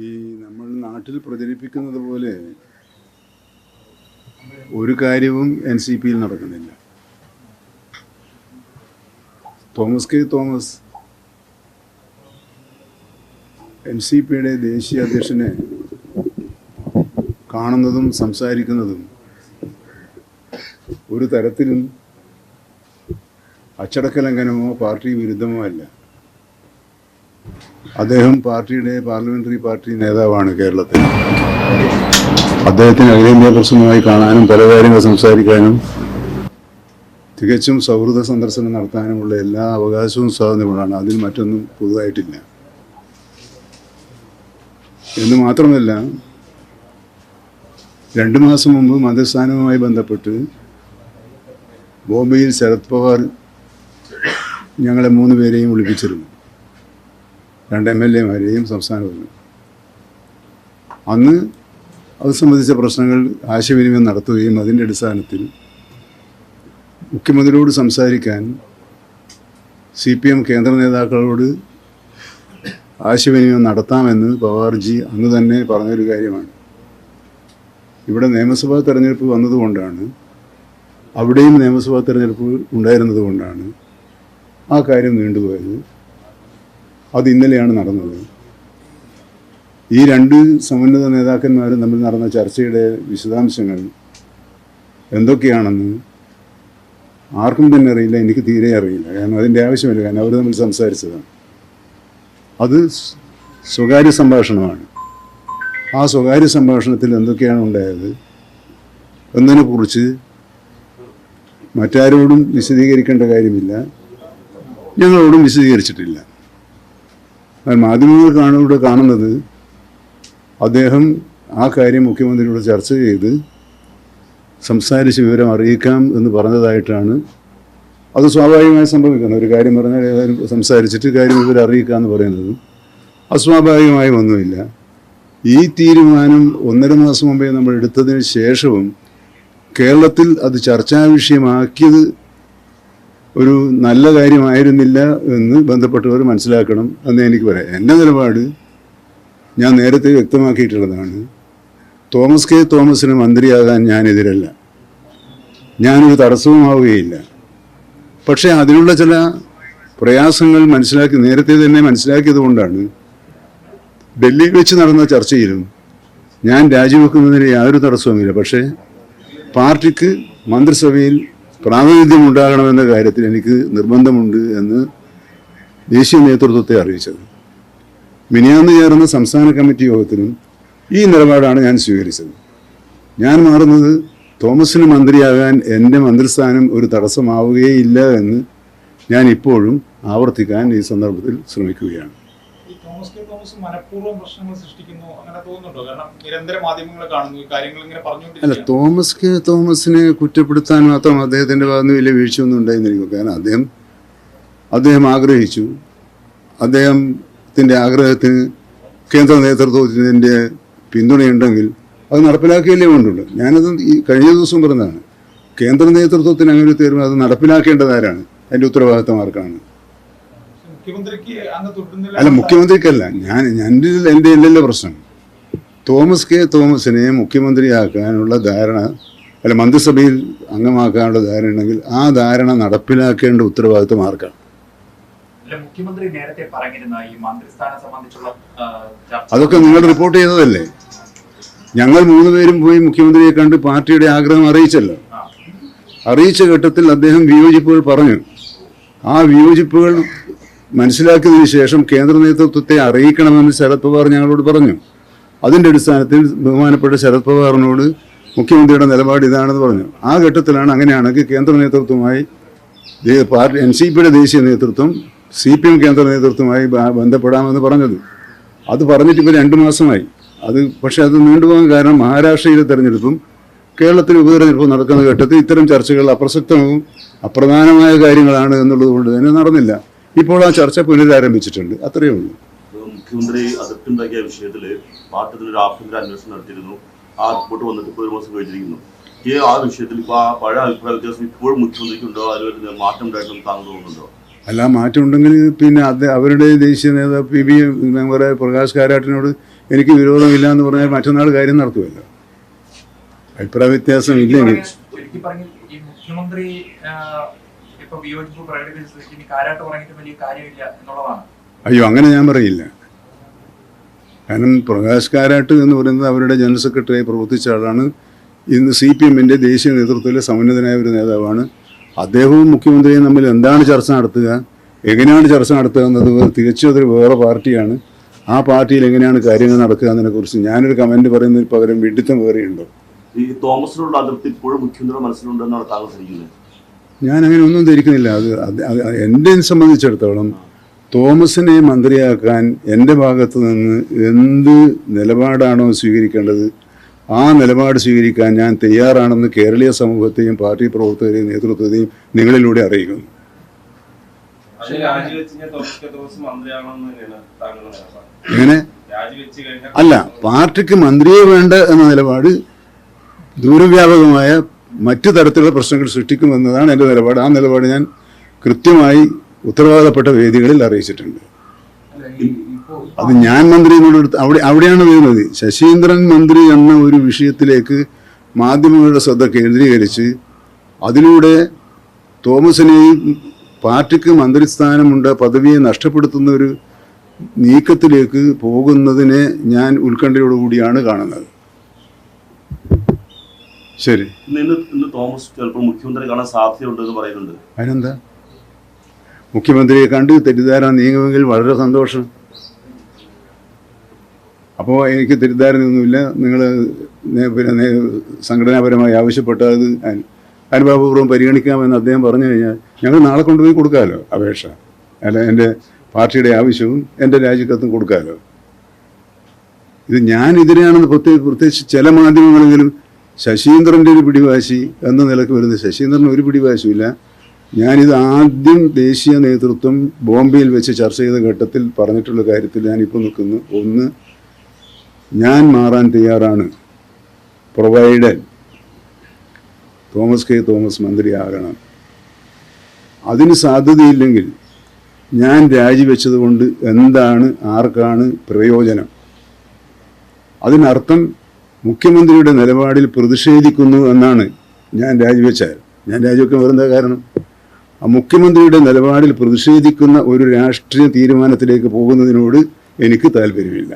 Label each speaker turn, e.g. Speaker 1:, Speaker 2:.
Speaker 1: ഈ നമ്മൾ നാട്ടിൽ പ്രചരിപ്പിക്കുന്നത് പോലെ ഒരു കാര്യവും എൻ സി പിയിൽ നടക്കുന്നില്ല. Thomas K Thomas N C പിയുടെ ദേശീയ അധ്യക്ഷനെ കാണുന്നതും സംസാരിക്കുന്നതും ഒരു തരത്തിലും അച്ചടക്ക ലംഘനമോ പാർട്ടി വിരുദ്ധമോ അല്ല. അദ്ദേഹം പാർട്ടിയുടെ പാർലമെന്ററി പാർട്ടി നേതാവാണ് കേരളത്തിൽ. അദ്ദേഹത്തിന് അഖിലേന്ത്യാ പ്രശ്നമായി കാണാനും പല കാര്യങ്ങൾ സംസാരിക്കാനും തികച്ചും സൗഹൃദ സന്ദർശനം നടത്താനുമുള്ള എല്ലാ അവകാശവും സ്വാതന്ത്ര്യമാണ് അതിൽ മറ്റൊന്നും പുതുതായിട്ടില്ല. എന്ന് മാത്രമല്ല രണ്ട് മാസം മുമ്പ് മന്ത്രിസ്ഥാനവുമായി ബന്ധപ്പെട്ട് ബോംബെയിൽ ശരത് പവാർ ഞങ്ങളെ മൂന്ന് പേരെയും വിളിപ്പിച്ചിരുന്നു. രണ്ട് എം എൽ എമാരെയും വന്നു അന്ന് അത് സംബന്ധിച്ച പ്രശ്നങ്ങൾ ആശയവിനിമയം നടത്തുകയും അതിന്റെ അടിസ്ഥാനത്തിൽ മുഖ്യമന്ത്രിയോട് സംസാരിക്കാൻ സി പി എം കേന്ദ്ര നേതാക്കളോട് ആശയവിനിമയം നടത്താമെന്ന് പവാർജി അന്ന് തന്നെ പറഞ്ഞൊരു കാര്യമാണ്. ഇവിടെ നിയമസഭാ തെരഞ്ഞെടുപ്പ് വന്നതുകൊണ്ടാണ് അവിടെയും നിയമസഭാ തെരഞ്ഞെടുപ്പ് ഉണ്ടായിരുന്നതുകൊണ്ടാണ് ആ കാര്യം നീണ്ടുപോയത്. അത് ഇന്നലെയാണ് നടന്നത്. ഈ രണ്ട് സമുന്നത നേതാക്കന്മാരും തമ്മിൽ നടന്ന ചർച്ചയുടെ വിശദാംശങ്ങൾ എന്തൊക്കെയാണെന്ന് ആർക്കും തന്നെ അറിയില്ല എനിക്ക് തീരെ അറിയില്ല. കാരണം അതിന്റെ ആവശ്യമില്ല കാരണം അവർ തമ്മിൽ സംസാരിച്ചതാണ്. അത് സ്വകാര്യ സംഭാഷണമാണ്. ആ സ്വകാര്യ സംഭാഷണത്തിൽ എന്തൊക്കെയാണ് ഉണ്ടായത് എന്നതിനെക്കുറിച്ച് മറ്റാരോടും വിശദീകരിക്കേണ്ട കാര്യമില്ല. ഞങ്ങളോടും വിശദീകരിച്ചിട്ടില്ല. മാധ്യമങ്ങൾ ഇവിടെ കാണുന്നത് അദ്ദേഹം ആ കാര്യം മുഖ്യമന്ത്രിയോട് ചർച്ച ചെയ്ത് സംസാരിച്ച് വിവരം അറിയിക്കാം എന്ന് പറഞ്ഞതായിട്ടാണ്. അത് സ്വാഭാവികമായി സംഭവിക്കുന്നത് ഒരു കാര്യം പറഞ്ഞാൽ ഏതായാലും സംസാരിച്ചിട്ട് കാര്യം വിവരം അറിയിക്കുക എന്ന് പറയുന്നത് അസ്വാഭാവികമായി ഒന്നുമില്ല. ഈ തീരുമാനം ഒന്നര മാസം മുമ്പേ നമ്മൾ എടുത്തതിന് ശേഷവും കേരളത്തിൽ അത് ചർച്ചാ വിഷയമാക്കിയത് ഒരു നല്ല കാര്യമായിരുന്നില്ല എന്ന് ബന്ധപ്പെട്ടവർ മനസ്സിലാക്കണം എന്ന് എനിക്ക് പറയാം. എന്റെ നിലപാട് ഞാൻ നേരത്തെ വ്യക്തമാക്കിയിട്ടുള്ളതാണ്. തോമസ് കെ. തോമസിന് മന്ത്രിയാകാൻ ഞാനെതിരല്ല ഞാനൊരു തടസ്സവുമാവുകയില്ല. പക്ഷേ അതിനുള്ള ചില പ്രയാസങ്ങൾ മനസ്സിലാക്കി നേരത്തെ തന്നെ മനസ്സിലാക്കിയത് കൊണ്ടാണ് ഡൽഹിയിൽ വെച്ച് നടന്ന ചർച്ചയിലും ഞാൻ രാജിവെക്കുന്നതിന് യാതൊരു തടസ്സവുമില്ല. പക്ഷേ പാർട്ടിക്ക് മന്ത്രിസഭയിൽ പ്രാതിനിധ്യം ഉണ്ടാകണമെന്ന കാര്യത്തിൽ എനിക്ക് നിർബന്ധമുണ്ട് എന്ന് ദേശീയ നേതൃത്വത്തെ അറിയിച്ചത്. മിനിയാന്ന് ചേർന്ന സംസ്ഥാന കമ്മിറ്റി യോഗത്തിലും ഈ നിലപാടാണ് ഞാൻ സ്വീകരിച്ചത്. ഞാൻ മാറുന്നത് തോമസിന് മന്ത്രിയാകാൻ എന്റെ മന്ത്രിസ്ഥാനം ഒരു തടസ്സമാവുകയില്ല എന്ന് ഞാൻ ഇപ്പോഴും ആവർത്തിക്കാൻ ഈ സന്ദർഭത്തിൽ ശ്രമിക്കുകയാണ്.
Speaker 2: ഈ തോമസ് മനഃപൂർവം പ്രശ്നങ്ങൾ സൃഷ്ടിക്കുന്നു അങ്ങനെ തോന്നുന്നുണ്ടോ? കാരണം നിരന്തര മാധ്യമങ്ങൾ കാണുന്നു ഈ കാര്യങ്ങൾ ഇങ്ങനെ
Speaker 1: അല്ല തോമസ് കെ തോമസിനെ കുറ്റപ്പെടുത്താൻ മാത്രം അദ്ദേഹത്തിന്റെ ഭാഗത്ത് വലിയ വീഴ്ചയൊന്നും ഉണ്ടായിരുന്നിരിക്കും. കാരണം അദ്ദേഹം അദ്ദേഹം ആഗ്രഹിച്ചു. അദ്ദേഹത്തിന്റെ ആഗ്രഹത്തിന് കേന്ദ്ര നേതൃത്വത്തിന്റെ പിന്തുണയുണ്ടെങ്കിൽ അത് നടപ്പിലാക്കിയല്ലേ കൊണ്ടുണ്ട് ഞാനത് ഈ കഴിഞ്ഞ ദിവസം പറഞ്ഞതാണ്. കേന്ദ്ര നേതൃത്വത്തിന് അങ്ങനെ ഒരു തീരുമാനം അത് നടപ്പിലാക്കേണ്ടതാരാണ് അതിന്റെ ഉത്തരവാദിത്തം ആർക്കാണ്?
Speaker 2: മുഖ്യമന്ത്രിക്ക് അങ്ങ് തുടരുന്നില്ല
Speaker 1: അല്ല മുഖ്യമന്ത്രിക്കല്ല. ഞാൻ എന്റെ എന്റെ ഇല്ലല്ലോ പ്രശ്നം. തോമസ് കെ. തോമസിനെ മുഖ്യമന്ത്രിയാക്കാനുള്ള ധാരണ അല്ല മന്ത്രിസഭയിൽ അംഗമാക്കാനുള്ള ധാരണ ഉണ്ടെങ്കിൽ ആ ധാരണ നടപ്പിലാക്കേണ്ട ഉത്തരവാദിത്വം ആർക്കാണ്?
Speaker 3: അല്ല മുഖ്യമന്ത്രി നേരത്തെ പറഞ്ഞിരുന്ന ഈ മന്ത്രിസ്ഥാനം സംബന്ധിച്ചുള്ള ചർച്ച
Speaker 1: അതൊക്കെ നിങ്ങൾ റിപ്പോർട്ട് ചെയ്തതല്ലേ? ഞങ്ങൾ മൂന്നുപേരും പോയി മുഖ്യമന്ത്രിയെ കണ്ട് പാർട്ടിയുടെ ആഗ്രഹം അറിയിച്ചല്ലോ. അറിയിച്ച ഘട്ടത്തിൽ അദ്ദേഹം വിയോജിപ്പുകൾ പറഞ്ഞു. ആ വിയോജിപ്പുകൾ മനസ്സിലാക്കിയതിനു ശേഷം കേന്ദ്ര നേതൃത്വത്തെ അറിയിക്കണമെന്ന് ശരത് പവാർ ഞങ്ങളോട് പറഞ്ഞു. അതിന്റെ അടിസ്ഥാനത്തിൽ ബഹുമാനപ്പെട്ട ശരത് പവാറിനോട് മുഖ്യമന്ത്രിയുടെ നിലപാട് ഇതാണെന്ന് പറഞ്ഞു. ആ ഘട്ടത്തിലാണ് അങ്ങനെയാണെങ്കിൽ കേന്ദ്ര നേതൃത്വമായി പാർട്ടി എൻ സി പിയുടെ ദേശീയ നേതൃത്വം സി പി എം കേന്ദ്ര നേതൃത്വമായി ബന്ധപ്പെടാമെന്ന് പറഞ്ഞത്. അത് പറഞ്ഞിട്ട് ഇപ്പോൾ രണ്ട് മാസമായി. അത് പക്ഷേ അത് നീണ്ടുപോകാൻ കാരണം മഹാരാഷ്ട്രയിലെ തെരഞ്ഞെടുപ്പും കേരളത്തിൽ ഉപതെരഞ്ഞെടുപ്പും നടക്കുന്ന ഘട്ടത്തിൽ ഇത്തരം ചർച്ചകൾ അപ്രസക്തവും അപ്രധാനമായ കാര്യങ്ങളാണ് എന്നുള്ളത് കൊണ്ട് തന്നെ നടന്നില്ല. ഇപ്പോൾ ആ ചർച്ച പുനരാരംഭിച്ചിട്ടുണ്ട്. അത്രയേ ഉള്ളൂ.
Speaker 4: മുഖ്യമന്ത്രി അതിർത്തിണ്ടാക്കിയ വിഷയത്തിൽ പാർട്ടിയിൽ ഒരു ആഭ്യന്തര അന്വേഷണം നടത്തിയിരുന്നു. ആ റിപ്പോർട്ട് വന്നിട്ട് ഇപ്പോൾ ഒരു മാസം കഴിഞ്ഞിരിക്കുന്നു. ഈ ആ വിഷയത്തിൽ ഇപ്പോൾ ആ പഴയ അഭിപ്രായ വ്യത്യാസം ഇപ്പോഴും മുഖ്യമന്ത്രിക്കുണ്ടോ? അതുപോലെ മാറ്റം ഉണ്ടായിട്ടുണ്ടെന്ന് താങ്കൾ തോന്നുന്നുണ്ടോ?
Speaker 1: അല്ല മാറ്റമുണ്ടെങ്കിൽ പിന്നെ അത് അവരുടെ ദേശീയ നേതാവ് പി ബി മെമ്പറെ പ്രകാശ് കാരാട്ടിനോട് എനിക്ക് വിരോധമില്ല എന്ന് പറഞ്ഞാൽ മറ്റന്നാൾ കാര്യം നടത്തുമല്ലോ. അഭിപ്രായ വ്യത്യാസം ഇല്ലെങ്കിൽ
Speaker 3: ചുരുക്കി പറഞ്ഞ ഈ മുഖ്യമന്ത്രി ഇപ്പൊ വിയോജിപ്പ് പ്രകടിപ്പിച്ച ഇനി കാരാട്ട് പറഞ്ഞിട്ട് വലിയ കാര്യമില്ല എന്നുള്ളതാണ്.
Speaker 1: അയ്യോ അങ്ങനെ ഞാൻ പറയില്ല. കാരണം പ്രകാശ് കാരാട്ട് എന്ന് പറയുന്നത് അവരുടെ ജനറൽ സെക്രട്ടറിയായി പ്രവർത്തിച്ച ആളാണ്. ഇന്ന് സി പി എമ്മിന്റെ ദേശീയ നേതൃത്വത്തിലെ സമുന്നതനായ ഒരു നേതാവാണ്. അദ്ദേഹവും മുഖ്യമന്ത്രിയും തമ്മിൽ എന്താണ് ചർച്ച നടത്തുക എങ്ങനെയാണ് ചർച്ച നടത്തുക എന്നത് തികച്ചും അതൊരു വേറെ പാർട്ടിയാണ്. ആ പാർട്ടിയിൽ എങ്ങനെയാണ് കാര്യങ്ങൾ നടക്കുക എന്നതിനെക്കുറിച്ച് ഞാനൊരു കമന്റ് പറയുന്നതിന് പകരം വിഡിത്തം വേറെയുണ്ടോ.
Speaker 4: ഈ തോമസിനോട് അതിർത്തി ഇപ്പോഴും മുഖ്യമന്ത്രിയുടെ മനസ്സിലുണ്ടെന്നാണ് താങ്കൾ ധരിക്കുന്നത്
Speaker 1: ഞാൻ അങ്ങനെ ഒന്നും ധരിക്കുന്നില്ല. അത് എന്റെ സംബന്ധിച്ചിടത്തോളം തോമസിനെ മന്ത്രിയാക്കാൻ എന്റെ ഭാഗത്ത് നിന്ന് എന്ത് നിലപാടാണോ സ്വീകരിക്കേണ്ടത് ആ നിലപാട് സ്വീകരിക്കാൻ ഞാൻ തയ്യാറാണെന്ന് കേരളീയ സമൂഹത്തെയും പാർട്ടി പ്രവർത്തകരെയും നേതൃത്വത്തെയും നിങ്ങളിലൂടെ അറിയിക്കുന്നു. ഇങ്ങനെ അല്ല പാർട്ടിക്ക് മന്ത്രിയെ വേണ്ട എന്ന നിലപാട് ദൂരവ്യാപകമായ മറ്റു തരത്തിലുള്ള പ്രശ്നങ്ങൾ സൃഷ്ടിക്കുമെന്നതാണ് എന്റെ നിലപാട്. ആ നിലപാട് ഞാൻ കൃത്യമായി ഉത്തരവാദപ്പെട്ട വേദികളിൽ അറിയിച്ചിട്ടുണ്ട്. അത് ഞാൻ മന്ത്രി എന്നുള്ള അവിടെ അവിടെയാണ് വരുന്നത്. ശശീന്ദ്രൻ മന്ത്രി എന്ന ഒരു വിഷയത്തിലേക്ക് മാധ്യമങ്ങളുടെ ശ്രദ്ധ കേന്ദ്രീകരിച്ച് അതിലൂടെ തോമസിനെയും പാർട്ടിക്ക് മന്ത്രിസ്ഥാനമുണ്ട് പദവിയെ നഷ്ടപ്പെടുത്തുന്ന ഒരു നീക്കത്തിലേക്ക് പോകുന്നതിനെ ഞാൻ ഉത്കണ്ഠയോടുകൂടിയാണ് കാണുന്നത്. ശരി.
Speaker 4: ഇന്ന് ഇന്ന് ഇന്ന് തോമസ് ചിലപ്പോൾ മുഖ്യമന്ത്രി കാണാൻ സാധ്യതയുണ്ടെന്ന് പറയുന്നുണ്ട്.
Speaker 1: അതിനെന്താ? മുഖ്യമന്ത്രിയെ കണ്ട് തെറ്റിദ്ധാരണ നീങ്ങുമെങ്കിൽ വളരെ സന്തോഷം. അപ്പോൾ എനിക്ക് തെറ്റിദ്ധാരണയൊന്നുമില്ല. നിങ്ങൾ പിന്നെ സംഘടനാപരമായി ആവശ്യപ്പെട്ട അത് അനുഭവപൂർവം അനുഭാവപൂർവം പരിഗണിക്കാമെന്ന് അദ്ദേഹം പറഞ്ഞു കഴിഞ്ഞാൽ ഞങ്ങൾ നാളെ കൊണ്ടുപോയി കൊടുക്കാമല്ലോ അപേക്ഷ. അല്ല എന്റെ പാർട്ടിയുടെ ആവശ്യവും എന്റെ രാജിക്കത്തും കൊടുക്കാമല്ലോ. ഇത് ഞാൻ എതിരെയാണെന്ന് പ്രത്യേകിച്ച് പ്രത്യേകിച്ച് ചില മാധ്യമങ്ങളെങ്കിലും ശശീന്ദ്രന്റെ ഒരു പിടിവാശി എന്ന നിലയ്ക്ക് വരുന്ന ശശീന്ദ്രൻ ഒരു പിടിവാശിയില്ല. ഞാനിത് ആദ്യം ദേശീയ നേതൃത്വം ബോംബെയിൽ വെച്ച് ചർച്ച ചെയ്ത ഘട്ടത്തിൽ പറഞ്ഞിട്ടുള്ള കാര്യത്തിൽ ഞാനിപ്പോൾ നിൽക്കുന്നു. ഒന്ന് ഞാൻ മാറാൻ തയ്യാറാണ്. പ്രൊവൈഡ് തോമസ് കെ തോമസ് മന്ത്രി മന്ത്രിയാകണം അതിന് സാധ്യതയില്ലെങ്കിൽ ഞാൻ രാജിവെച്ചത് കൊണ്ട് എന്താണ് ആർക്കാണ് പ്രയോജനം? അതിനർത്ഥം മുഖ്യമന്ത്രിയുടെ നിലപാടിൽ പ്രതിഷേധിക്കുന്നു എന്നാണ് ഞാൻ രാജിവെച്ചാൽ ഞാൻ രാജിവെക്കാൻ വരുന്ന കാരണം? ആ മുഖ്യമന്ത്രിയുടെ നിലപാടിൽ പ്രതിഷേധിക്കുന്ന ഒരു രാഷ്ട്രീയ തീരുമാനത്തിലേക്ക് പോകുന്നതിനോട് എനിക്ക് താല്പര്യമില്ല.